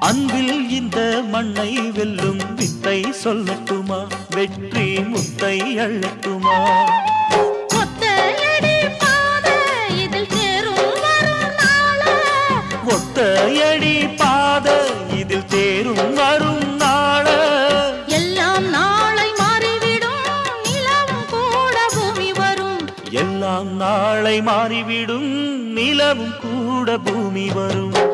அன்பில் இந்த மண்ணை வெல்லும் வித்தை சொல்லட்டுமா? வெற்றி முத்தை அள்ளட்டுமா? ஒத்தையடி பா எல்லாம் நாளை மாறிவிடும் நிலவும் கூட பூமி வரும்.